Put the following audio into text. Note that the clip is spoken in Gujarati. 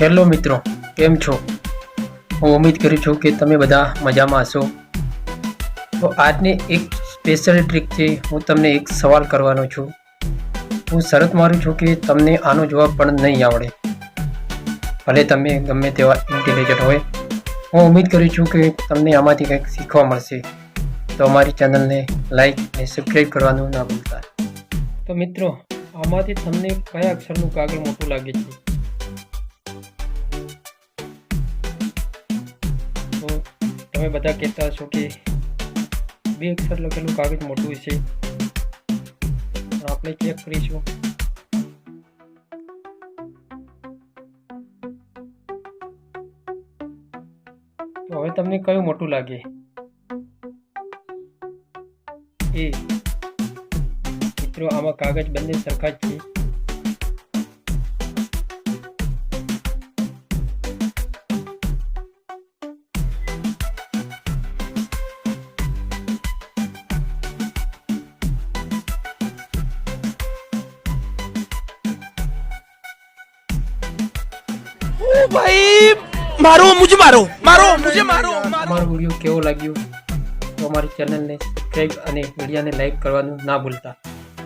હેલો મિત્રો, કેમ છો? હું ઉમ્મીદ કરું છું કે તમે બધા મજામાં હશો. તો આજની એક સ્પેશિયલ ટ્રીક છે, હું તમને એક સવાલ કરવાનો છું. હું શરત મારું છું કે તમને આનો જવાબ પણ નહીં આવડે. ભલે તમે ગમે તેવા ઇન્ટેલિજન્ટ હોય. હું ઉમ્મીદ કરું છું કે તમને આમાંથી કંઈક શીખવા મળશે. તો અમારી ચેનલને લાઈક અને સબસ્ક્રાઈબ કરવાનું ના ભૂલતા. તો મિત્રો, આમાંથી તમને કયા અક્ષરનું કાગળ મોટું લાગે છે? તમે બધા કહેતા હશો કે બે અક્ષર લખેલું કાગળ મોટું છે. આપણે ચેક કરીશું. તો હવે તમને કયું મોટું લાગે? એ. મિત્રો, આમાં કાગળ બંને સરખા જ છે. ભાઈ મારો મુજે મારો. મારો મુજે મારો અમારો વીડિયો કેવો લાગ્યો? તો અમારી ચેનલને સબસ્ક્રાઇબ અને વિડીયોને લાઈક કરવાનું ના ભૂલતા.